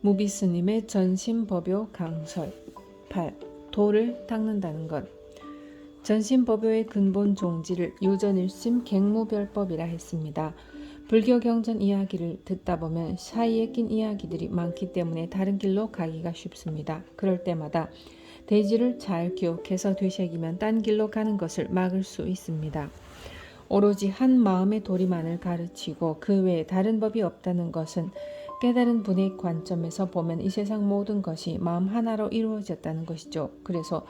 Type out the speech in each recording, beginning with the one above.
무비스님의 전신법요 강설 8. 도를 닦는다는 것 전신법요의 근본 종지를 유전일심 갱무별법이라 했습니다. 불교 경전 이야기를 듣다 보면 사이에 낀 이야기들이 많기 때문에 다른 길로 가기가 쉽습니다. 그럴 때마다 대지를 잘 기억해서 되새기면 딴 길로 가는 것을 막을 수 있습니다. 오로지 한 마음의 도리만을 가르치고 그 외에 다른 법이 없다는 것은 깨달은 분의 관점에서 보면 이 세상 모든 것이 마음 하나로 이루어졌다는 것이죠. 그래서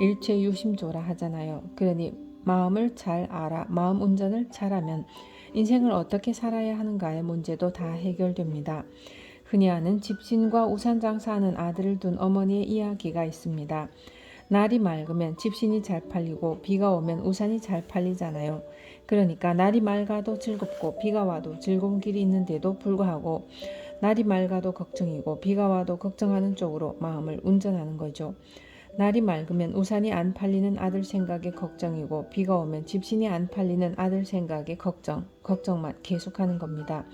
일체 유심조라 하잖아요. 그러니 마음을 잘 알아 마음 운전을 잘하면 인생을 어떻게 살아야 하는가의 문제도 다 해결됩니다. 흔히 하는 집신과 우산 장사하는 아들을 둔 어머니의 이야기가 있습니다. 날이 맑으면 집신이 잘 팔리고 비가 오면 우산이 잘 팔리잖아요. 그러니까 날이 맑아도 즐겁고 비가 와도 즐거운 길이 있는데도 불구하고 날이 맑아도 걱정이고 비가 와도 걱정하는 쪽으로 마음을 운전하는 거죠. 날이 맑으면 우산이 안 팔리는 아들 생각에 걱정이고 비가 오면 집신이 안 팔리는 아들 생각에 걱정, 걱정만 계속하는 겁니다.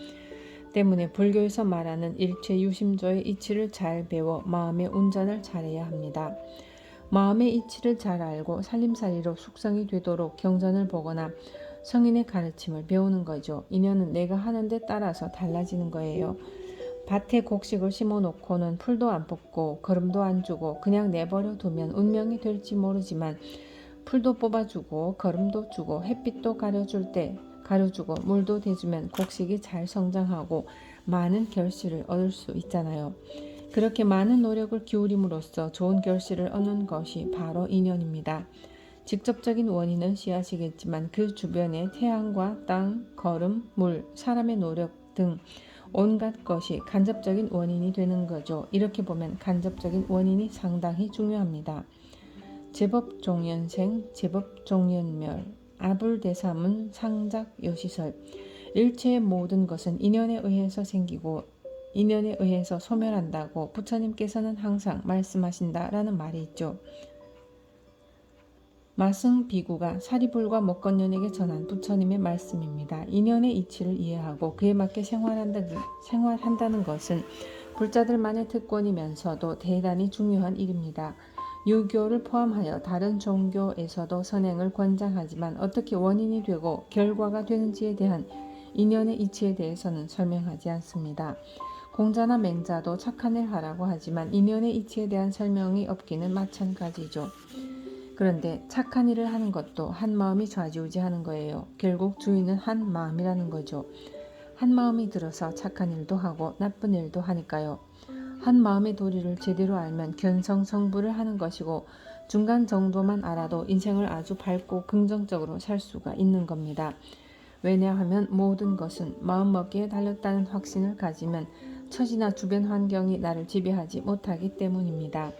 때문에 불교에서 말하는 일체 유심조의 이치를 잘 배워 마음의 운전을 잘해야 합니다. 마음의 이치를 잘 알고 살림살이로 숙성이 되도록 경전을 보거나 성인의 가르침을 배우는 거죠. 인연은 내가 하는 데 따라서 달라지는 거예요. 밭에 곡식을 심어 놓고는 풀도 안 뽑고 거름도 안 주고 그냥 내버려 두면 운명이 될지 모르지만 풀도 뽑아주고 거름도 주고 햇빛도 가려줄 때 가려주고 물도 대주면 곡식이 잘 성장하고 많은 결실을 얻을 수 있잖아요. 그렇게 많은 노력을 기울임으로써 좋은 결실을 얻는 것이 바로 인연입니다. 직접적인 원인은 씨앗이겠지만 그 주변에 태양과 땅, 걸음, 물, 사람의 노력 등 온갖 것이 간접적인 원인이 되는 거죠. 이렇게 보면 간접적인 원인이 상당히 중요합니다. 제법 종연생, 제법 종연멸, 아불대사문, 상작 요시설. 일체의 모든 것은 인연에 의해서 생기고 인연에 의해서 소멸한다고 부처님께서는 항상 말씀하신다라는 말이 있죠. 마승 비구가 사리불과 목건년에게 전한 부처님의 말씀입니다. 인연의 이치를 이해하고 그에 맞게 생활한다, 생활한다는 것은 불자들만의 특권이면서도 대단히 중요한 일입니다. 유교를 포함하여 다른 종교에서도 선행을 권장하지만 어떻게 원인이 되고 결과가 되는지에 대한 인연의 이치에 대해서는 설명하지 않습니다. 공자나 맹자도 착한 일 하라고 하지만 인연의 이치에 대한 설명이 없기는 마찬가지죠. 그런데 착한 일을 하는 것도 한 마음이 좌지우지하는 거예요. 결국 주인은 한 마음이라는 거죠. 한 마음이 들어서 착한 일도 하고 나쁜 일도 하니까요. 한 마음의 도리를 제대로 알면 견성 성부를 하는 것이고 중간 정도만 알아도 인생을 아주 밝고 긍정적으로 살 수가 있는 겁니다. 왜냐하면 모든 것은 마음먹기에 달렸다는 확신을 가지면 처지나 주변 환경이 나를 지배하지 못하기 때문입니다.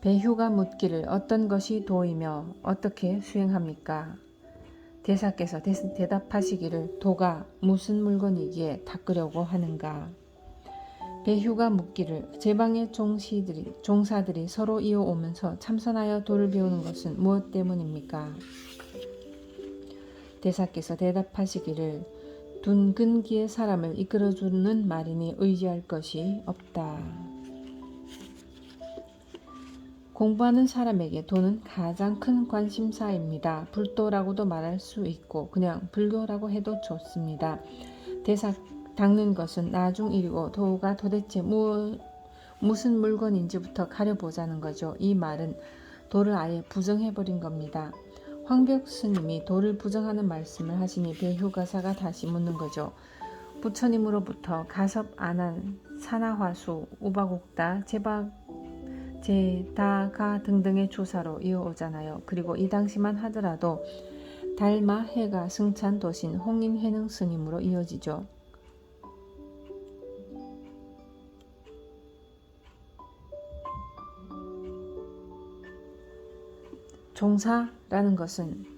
배휴가 묻기를 어떤 것이 도이며 어떻게 수행합니까? 대사께서 대답하시기를 도가 무슨 물건이기에 닦으려고 하는가? 배휴가 묻기를 제방의 종시들이, 종사들이 서로 이어오면서 참선하여 도를 배우는 것은 무엇 때문입니까? 대사께서 대답하시기를 둔근기의 사람을 이끌어주는 말이니 의지할 것이 없다. 공부하는 사람에게 돈은 가장 큰 관심사입니다. 불도라고도 말할 수 있고 그냥 불교라고 해도 좋습니다. 대사 닦는 것은 나중 일이고 도가 도대체 무, 무슨 물건인지부터 가려보자는 거죠. 이 말은 도를 아예 부정해버린 겁니다. 황벽 스님이 도를 부정하는 말씀을 하시니 배휴가사가 다시 묻는 거죠. 부처님으로부터 가섭 안한 산화화수 우바곡다 제박 제, 다, 가 등등의 조사로 이어오잖아요. 그리고 이 당시만 하더라도 달마, 해가, 승찬, 도신, 홍인, 회능 스님으로 이어지죠. 종사라는 것은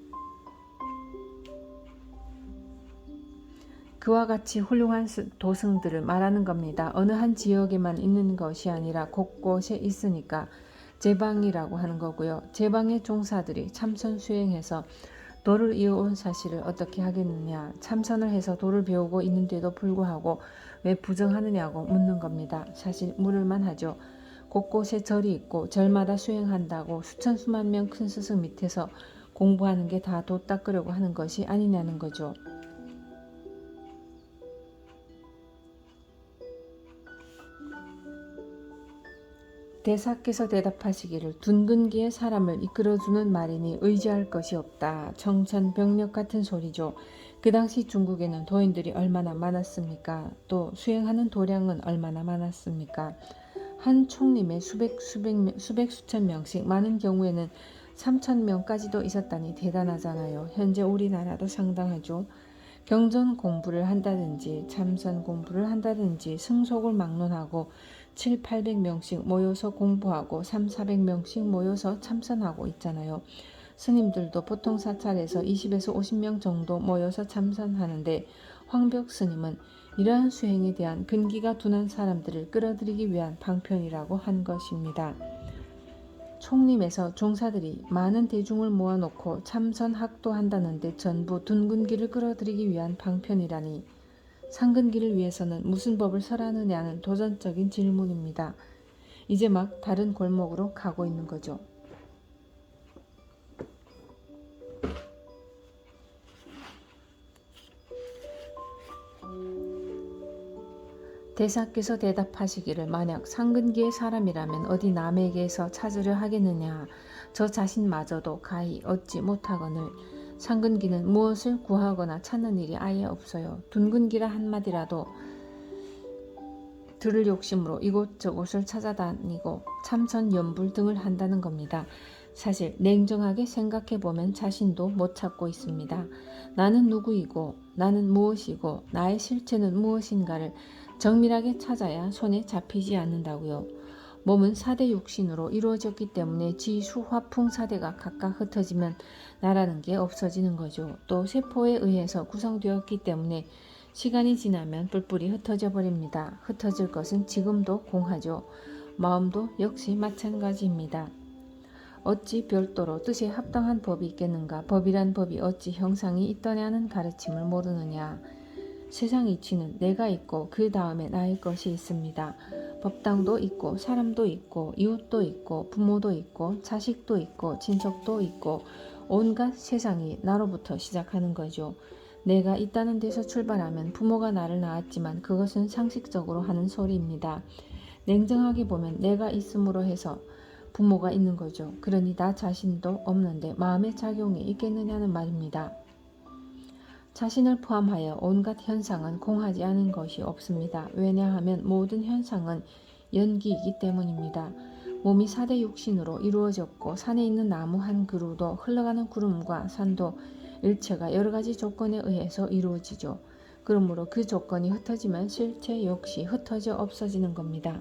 그와 같이 훌륭한 도승들을 말하는 겁니다. 어느 한 지역에만 있는 것이 아니라 곳곳에 있으니까 제방이라고 하는 거고요. 제방의 종사들이 참선 수행해서 도를 이어온 사실을 어떻게 하겠느냐. 참선을 해서 도를 배우고 있는데도 불구하고 왜 부정하느냐고 묻는 겁니다. 사실 물을만 하죠. 곳곳에 절이 있고 절마다 수행한다고 수천 수만 명 큰 스승 밑에서 공부하는 게 다 도 닦으려고 하는 것이 아니냐는 거죠. 대사께서 대답하시기를 둔근기에 사람을 이끌어주는 말이니 의지할 것이 없다. 청천벽력 같은 소리죠. 그 당시 중국에는 도인들이 얼마나 많았습니까? 또 수행하는 도량은 얼마나 많았습니까? 한 총림에 수백 수백 명- 수백 수천 명씩 많은 경우에는 3천 명까지도 있었다니 대단하잖아요. 현재 우리나라도 상당하죠. 경전 공부를 한다든지 참선 공부를 한다든지 승속을 막론하고 7, 800명씩 모여서 공부하고 3, 400명씩 모여서 참선하고 있잖아요. 스님들도 보통 사찰에서 20에서 50명 정도 모여서 참선하는데 황벽 스님은 이러한 수행에 대한 근기가 둔한 사람들을 끌어들이기 위한 방편이라고 한 것입니다. 총림에서 종사들이 많은 대중을 모아놓고 참선 학도 한다는데 전부 둔근기를 끌어들이기 위한 방편이라니 상근기를 위해서는 무슨 법을 설하느냐는 도전적인 질문입니다. 이제 막 다른 골목으로 가고 있는 거죠. 대사께서 대답하시기를 만약 상근기의 사람이라면 어디 남에게서 찾으려 하겠느냐 저 자신마저도 가히 얻지 못하거늘 상근기는 무엇을 구하거나 찾는 일이 아예 없어요. 둔근기라 한마디라도 들을 욕심으로 이곳저곳을 찾아다니고 참선 연불 등을 한다는 겁니다. 사실 냉정하게 생각해 보면 자신도 못 찾고 있습니다. 나는 누구이고 나는 무엇이고 나의 실체는 무엇인가를 정밀하게 찾아야 손에 잡히지 않는다고요. 몸은 사대 육신으로 이루어졌기 때문에 지수, 화풍, 사대가 각각 흩어지면 나라는 게 없어지는 거죠. 또 세포에 의해서 구성되었기 때문에 시간이 지나면 뿔뿔이 흩어져 버립니다. 흩어질 것은 지금도 공하죠. 마음도 역시 마찬가지입니다. 어찌 별도로 뜻에 합당한 법이 있겠는가? 법이란 법이 어찌 형상이 있더냐는 가르침을 모르느냐? 세상 이치는 내가 있고 그 다음에 나의 것이 있습니다. 법당도 있고 사람도 있고 이웃도 있고 부모도 있고 자식도 있고 친척도 있고 온갖 세상이 나로부터 시작하는 거죠. 내가 있다는 데서 출발하면 부모가 나를 낳았지만 그것은 상식적으로 하는 소리입니다. 냉정하게 보면 내가 있음으로 해서 부모가 있는 거죠. 그러니 나 자신도 없는데 마음의 작용이 있겠느냐는 말입니다. 자신을 포함하여 온갖 현상은 공하지 않은 것이 없습니다. 왜냐하면 모든 현상은 연기이기 때문입니다. 몸이 사대 육신으로 이루어졌고 산에 있는 나무 한 그루도 흘러가는 구름과 산도 일체가 여러 가지 조건에 의해서 이루어지죠. 그러므로 그 조건이 흩어지면 실체 역시 흩어져 없어지는 겁니다.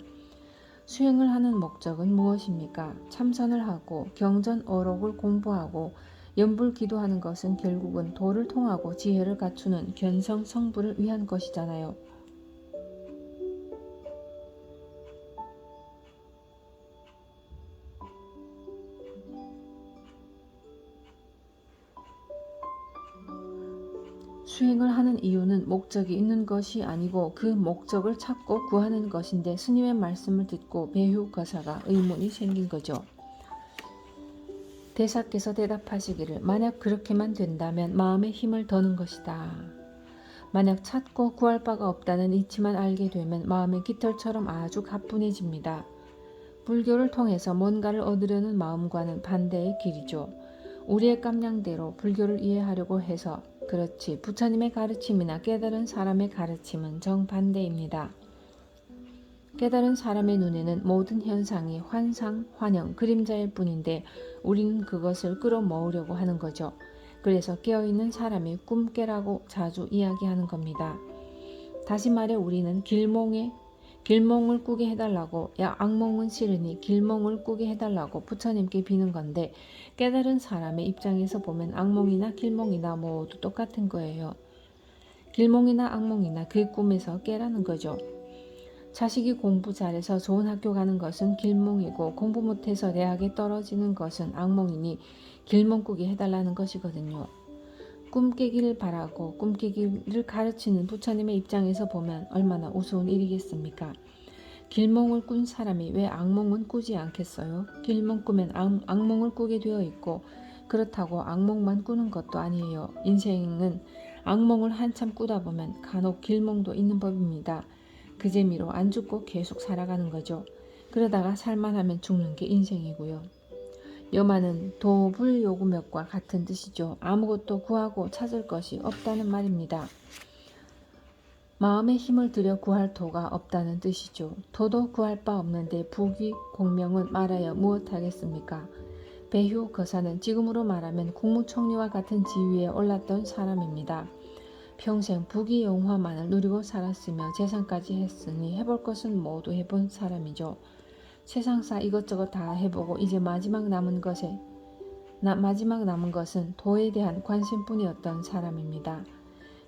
수행을 하는 목적은 무엇입니까? 참선을 하고 경전 어록을 공부하고 연불 기도하는 것은 결국은 도를 통하고 지혜를 갖추는 견성 성불을 위한 것이잖아요. 수행을 하는 이유는 목적이 있는 것이 아니고 그 목적을 찾고 구하는 것인데 스님의 말씀을 듣고 배후 거사가 의문이 생긴 거죠. 대사께서 대답하시기를 만약 그렇게만 된다면 마음의 힘을 더는 것이다. 만약 찾고 구할 바가 없다는 이치만 알게 되면 마음의 깃털처럼 아주 가뿐해집니다. 불교를 통해서 뭔가를 얻으려는 마음과는 반대의 길이죠. 우리의 깜냥대로 불교를 이해하려고 해서 그렇지 부처님의 가르침이나 깨달은 사람의 가르침은 정반대입니다. 깨달은 사람의 눈에는 모든 현상이 환상, 환영, 그림자일 뿐인데 우리는 그것을 끌어모으려고 하는 거죠. 그래서 깨어있는 사람이 꿈깨라고 자주 이야기하는 겁니다. 다시 말해 우리는 길몽에 길몽을 꾸게 해달라고 야 악몽은 싫으니 길몽을 꾸게 해달라고 부처님께 비는 건데 깨달은 사람의 입장에서 보면 악몽이나 길몽이나 모두 똑같은 거예요. 길몽이나 악몽이나 그 꿈에서 깨라는 거죠. 자식이 공부 잘해서 좋은 학교 가는 것은 길몽이고 공부 못해서 대학에 떨어지는 것은 악몽이니 길몽 꾸게 해달라는 것이거든요. 꿈 깨기를 바라고 꿈 깨기를 가르치는 부처님의 입장에서 보면 얼마나 우스운 일이겠습니까? 길몽을 꾼 사람이 왜 악몽은 꾸지 않겠어요? 길몽 꾸면 악, 악몽을 꾸게 되어 있고 그렇다고 악몽만 꾸는 것도 아니에요. 인생은 악몽을 한참 꾸다 보면 간혹 길몽도 있는 법입니다. 그 재미로 안 죽고 계속 살아가는 거죠. 그러다가 살만하면 죽는 게 인생이고요. 여마는 도불요구몇과 같은 뜻이죠. 아무것도 구하고 찾을 것이 없다는 말입니다. 마음의 힘을 들여 구할 도가 없다는 뜻이죠. 도도 구할 바 없는데 부귀 공명은 말하여 무엇하겠습니까? 배휴 거사는 지금으로 말하면 국무총리와 같은 지위에 올랐던 사람입니다. 평생 부귀 영화만을 누리고 살았으며 재산까지 했으니 해볼 것은 모두 해본 사람이죠. 세상사 이것저것 다 해보고 이제 마지막 남은 것에 나, 마지막 남은 것은 도에 대한 관심뿐이었던 사람입니다.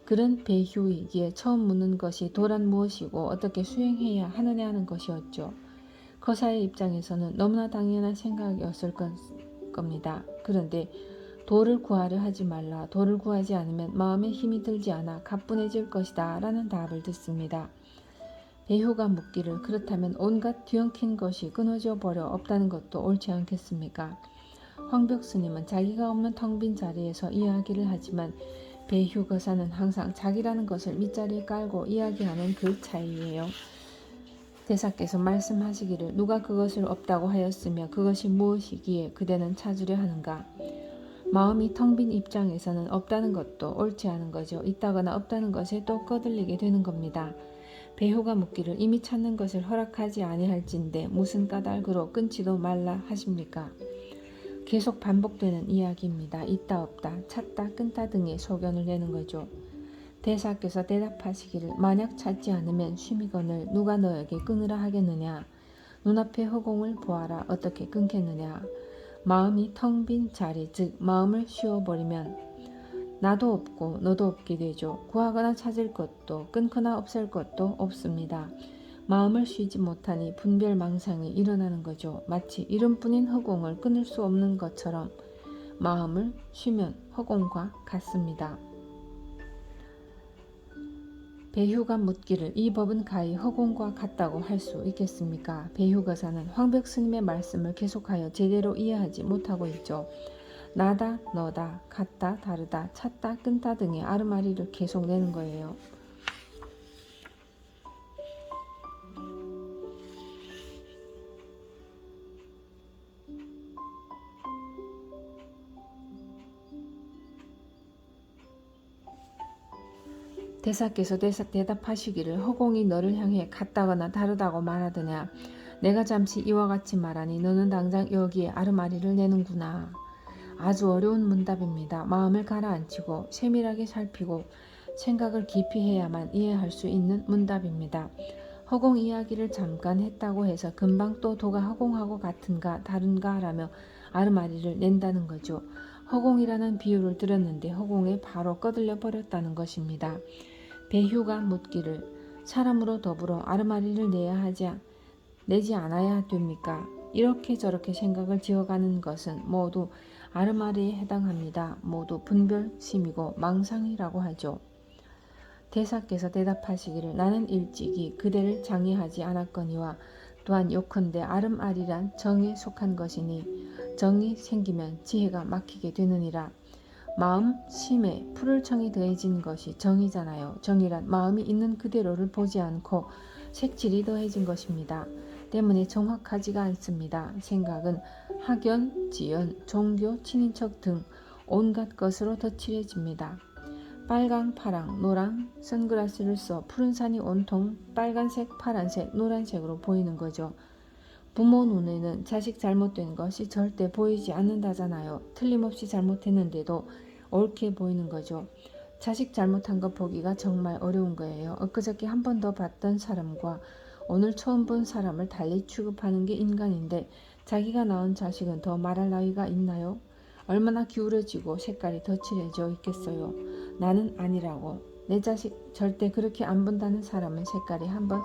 그런 배휴이기에 처음 묻는 것이 도란 무엇이고 어떻게 수행해야 하느냐 하는 것이었죠. 거사의 입장에서는 너무나 당연한 생각이었을 것, 겁니다. 그런데 도를 구하려 하지 말라. 도를 구하지 않으면 마음에 힘이 들지 않아 가뿐해질 것이다. 라는 답을 듣습니다. 배효가 묻기를 그렇다면 온갖 뒤엉킨 것이 끊어져 버려 없다는 것도 옳지 않겠습니까? 황벽 스님은 자기가 없는 텅 빈 자리에서 이야기를 하지만 배휴 거사는 항상 자기라는 것을 밑자리에 깔고 이야기하는 그 차이예요. 대사께서 말씀하시기를 누가 그것을 없다고 하였으며 그것이 무엇이기에 그대는 찾으려 하는가? 마음이 텅 빈 입장에서는 없다는 것도 옳지 않은 거죠. 있다거나 없다는 것에 또 꺼들리게 되는 겁니다. 배후가 묻기를 이미 찾는 것을 허락하지 아니할진데 무슨 까닭으로 끊지도 말라 하십니까? 계속 반복되는 이야기입니다. 있다 없다, 찾다 끊다 등의 소견을 내는 거죠. 대사께서 대답하시기를 만약 찾지 않으면 쉬미건을 누가 너에게 끊으라 하겠느냐? 눈앞의 허공을 보아라 어떻게 끊겠느냐? 마음이 텅 빈 자리 즉 마음을 쉬어버리면 나도 없고 너도 없게 되죠. 구하거나 찾을 것도 끊거나 없앨 것도 없습니다. 마음을 쉬지 못하니 분별 망상이 일어나는 거죠. 마치 이름뿐인 허공을 끊을 수 없는 것처럼 마음을 쉬면 허공과 같습니다. 배휴가 묻기를 이 법은 가히 허공과 같다고 할 수 있겠습니까? 배휴거사는 황벽 스님의 말씀을 계속하여 제대로 이해하지 못하고 있죠. 나다, 너다, 같다, 다르다, 찾다, 끊다 등의 아르마리를 계속 내는 거예요. 대사께서 대사, 대답하시기를 허공이 너를 향해 같다거나 다르다고 말하더냐 내가 잠시 이와 같이 말하니 너는 당장 여기에 아르마리를 내는구나 아주 어려운 문답입니다 마음을 가라앉히고 세밀하게 살피고 생각을 깊이 해야만 이해할 수 있는 문답입니다 허공 이야기를 잠깐 했다고 해서 금방 또 도가 허공하고 같은가 다른가 라며 아르마리를 낸다는 거죠. 허공이라는 비유를 들었는데 허공에 바로 꺼들려 버렸다는 것입니다. 배휴가 묻기를 사람으로 더불어 아르마리를 내야 하지 내지 않아야 됩니까? 이렇게 저렇게 생각을 지어가는 것은 모두 아르마리에 해당합니다. 모두 분별심이고 망상이라고 하죠. 대사께서 대답하시기를 나는 일찍이 그대를 장애하지 않았거니와 또한 요컨대 아름아리란 정에 속한 것이니 정이 생기면 지혜가 막히게 되느니라 마음 심에 풀을 청이 더해진 것이 정이잖아요. 정이란 마음이 있는 그대로를 보지 않고 색칠이 더해진 것입니다. 때문에 정확하지가 않습니다. 생각은 학연, 지연, 종교, 친인척 등 온갖 것으로 덧칠해집니다. 빨강, 파랑, 노랑, 선글라스를 써 푸른 산이 온통 빨간색, 파란색, 노란색으로 보이는 거죠. 부모 눈에는 자식 잘못된 것이 절대 보이지 않는다잖아요. 틀림없이 잘못했는데도 옳게 보이는 거죠. 자식 잘못한 거 보기가 정말 어려운 거예요. 엊그저께 한 번 더 봤던 사람과 오늘 처음 본 사람을 달리 취급하는 게 인간인데 자기가 낳은 자식은 더 말할 나위가 있나요? 얼마나 기울어지고 색깔이 더 칠해져 있겠어요. 나는 아니라고. 내 자식 절대 그렇게 안 본다는 사람은 색깔이 한 번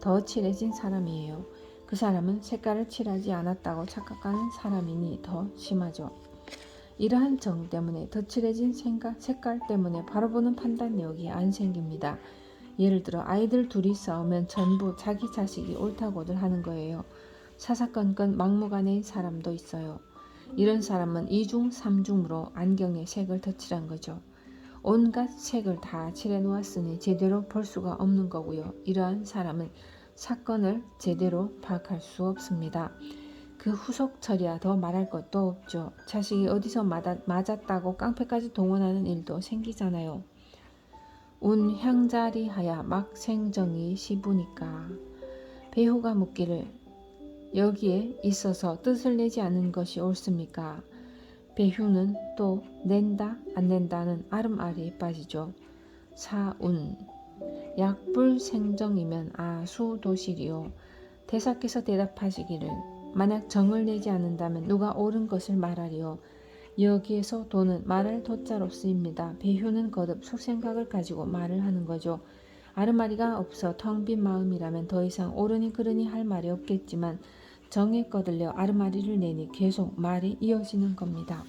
더 칠해진 사람이에요. 그 사람은 색깔을 칠하지 않았다고 착각하는 사람이니 더 심하죠. 이러한 정 때문에 덧칠해진 생각, 색깔 때문에 바로 보는 판단력이 안 생깁니다. 예를 들어 아이들 둘이 싸우면 전부 자기 자식이 옳다고들 하는 거예요. 사사건건 막무가내인 사람도 있어요. 이런 사람은 이중 삼중으로 안경에 색을 덧칠한 거죠. 온갖 색을 다 칠해 놓았으니 제대로 볼 수가 없는 거고요. 이러한 사람은 사건을 제대로 파악할 수 없습니다. 그 후속 처리야 더 말할 것도 없죠. 자식이 어디서 맞았다고 깡패까지 동원하는 일도 생기잖아요. 운 향자리하야 막 생정이 시부니까 배후가 묻기를 여기에 있어서 뜻을 내지 않은 것이 옳습니까? 배휴는 또 낸다 안 낸다는 아름아리에 빠지죠. 사운 약불 생정이면 아수도실이요. 대사께서 대답하시기를 만약 정을 내지 않는다면 누가 옳은 것을 말하리요. 여기에서 도는 말할 도자로 쓰입니다. 배휴는 거듭 속생각을 가지고 말을 하는 거죠. 아르마리가 없어 텅 빈 마음이라면 더 이상 옳으니 그르니 할 말이 없겠지만 정에 꺼들려 아르마리를 내니 계속 말이 이어지는 겁니다.